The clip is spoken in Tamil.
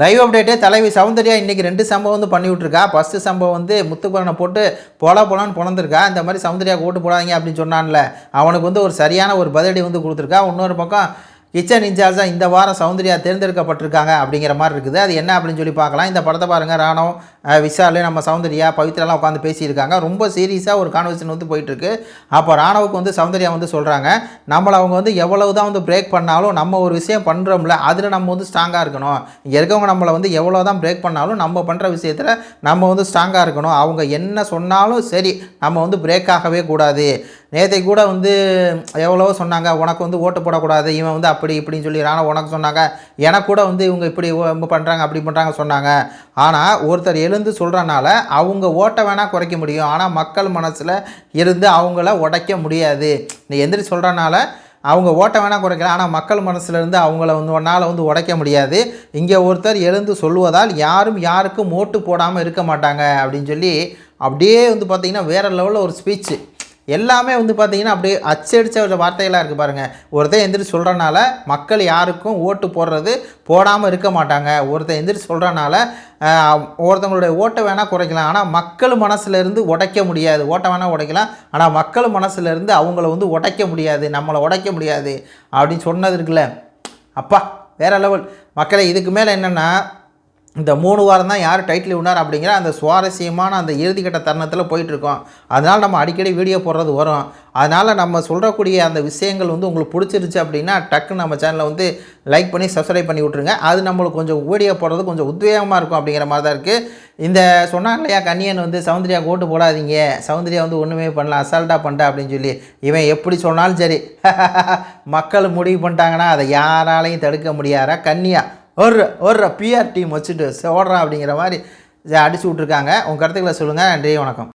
லைவ் அப்டேட்டு தலைவி சௌந்தர்யா இன்றைக்கி ரெண்டு சம்பவம் வந்து பண்ணி விட்ருக்கா ஃபஸ்ட்டு சம்பவம் வந்து முத்துப்பரனை போட்டு போல போலான்னு பிறந்திருக்கா இந்த மாதிரி சௌந்தர்யா ஓட்டு போடாதீங்க அப்படின்னு சொன்னான்ல. அவனுக்கு வந்து ஒரு சரியான ஒரு பதிலடி வந்து கொடுத்துருக்கா. இன்னொரு பக்கம் கிச்சன் இன்சார்ஜாக இந்த வாரம் சௌந்தர்யா தேர்ந்தெடுக்கப்பட்டிருக்காங்க அப்படிங்கிற மாதிரி இருக்குது. அது என்ன அப்படின்னு சொல்லி பார்க்கலாம். இந்த படத்தை பாருங்கள் ராணவம். விஷால் நம்ம சௌந்தர்யா பவித்ராலாம் உட்காந்து பேசியிருக்காங்க. ரொம்ப சீரியஸாக ஒரு கான்வர்சேஷன் வந்து போயிட்டுருக்கு. அப்போ ராணவுக்கு வந்து சௌந்தர்யா வந்து சொல்கிறாங்க நம்மளை அவங்க வந்து எவ்வளவு தான் வந்து பிரேக் பண்ணாலும் நம்ம ஒரு விஷயம் பண்ணுறோம்ல அதில் நம்ம வந்து ஸ்ட்ராங்காக இருக்கணும். இங்கே இருக்கவங்க நம்மளை வந்து எவ்வளோ தான் பிரேக் பண்ணாலும் நம்ம பண்ணுற விஷயத்தில் நம்ம வந்து ஸ்ட்ராங்காக இருக்கணும். அவங்க என்ன சொன்னாலும் சரி நம்ம வந்து பிரேக் ஆகவே கூடாது. நேற்றை கூட வந்து எவ்வளவோ சொன்னாங்க உனக்கு வந்து ஓட்டு போடக்கூடாது இவன் வந்து அப்படி இப்படின்னு சொல்லி ராணா உனக்கு சொன்னாங்க. எனக்கு கூட வந்து இவங்க இப்படி பண்ணுறாங்க அப்படி பண்ணுறாங்க சொன்னாங்க. ஆனால் ஒருத்தர் எழுந்து சொல்கிறனால அவங்க ஓட்டை வேணால் குறைக்க முடியும். ஆனால் மக்கள் மனசில் இருந்து அவங்கள உடைக்க முடியாது. நீ எந்திரி சொல்கிறனால அவங்க ஓட்ட வேணால் குறைக்கலாம் ஆனால் மக்கள் மனசுலேருந்து அவங்கள வந்து ஒன்றால் வந்து உடைக்க முடியாது. இங்கே ஒருத்தர் எழுந்து சொல்லுவதால் யாரும் யாருக்கும் ஓட்டு போடாமல் இருக்க மாட்டாங்க அப்படின்னு சொல்லி அப்படியே வந்து பார்த்திங்கன்னா வேறு லெவலில் ஒரு ஸ்பீச்சு எல்லாமே வந்து பார்த்திங்கன்னா அப்படியே அச்சடிச்ச ஒரு வார்த்தைகளாக இருக்குது பாருங்கள் ஒருத்தன் எந்திரிச்சு சொல்கிறனால மக்கள் யாருக்கும் ஓட்டு போடுறது போடாமல் இருக்க மாட்டாங்க. ஒருத்தன் எந்திரிச்சு சொல்கிறனால ஒருத்தவங்களுடைய ஓட்டை வேணால் குறைக்கலாம். ஆனால் மக்கள் மனசுலேருந்து உடைக்க முடியாது. ஓட்டை வேணால் உடைக்கலாம். ஆனால் மக்கள் மனசுலேருந்து அவங்கள வந்து உடைக்க முடியாது. நம்மளை உடைக்க முடியாது. அப்படின்னு சொன்னது இருக்குல்ல. அப்பா வேற லெவல் மக்களை இதுக்கு மேலே என்னென்னா இந்த மூணு வாரம் தான் யார் டைட்டில் வினார் அப்படிங்கிற அந்த சுவாரஸ்யமான அந்த இறுதிக்கட்ட தருணத்தில் போயிட்டுருக்கோம். அதனால் நம்ம அடிக்கடி வீடியோ போடுறது வரும். அதனால் நம்ம சொல்கிறக்கூடிய அந்த விஷயங்கள் வந்து உங்களுக்கு பிடிச்சிருச்சு அப்படின்னா டக்குன்னு நம்ம சேனலை வந்து லைக் பண்ணி சப்ஸ்கிரைப் பண்ணி விட்ருங்க அது நம்மளுக்கு கொஞ்சம் வீடியோ போடுறது கொஞ்சம் உத்வேகமாக இருக்கும் அப்படிங்கிற மாதிரி தான் இருக்குது இந்த சொன்னாங்க இல்லையா கன்னியன் வந்து சௌந்தர்யா கோட்டு போடாதீங்க. சௌந்தர்யா வந்து ஒன்றுமே பண்ணலாம் அசால்ட்டாக பண்ணிட்டா அப்படின்னு சொல்லி. இவன் எப்படி சொன்னாலும் சரி. மக்கள் முடிவு பண்ணிட்டாங்கன்னா அதை யாராலையும் தடுக்க முடியாதா? கன்னியா ஒரு ஒரு பிஆர் டீம் வச்சுட்டு ஓடுறான் அப்படிங்கிற மாதிரி அடிச்சு விட்ருக்காங்க உங்கள் கருத்துக்களை சொல்லுங்கள் நன்றி வணக்கம்.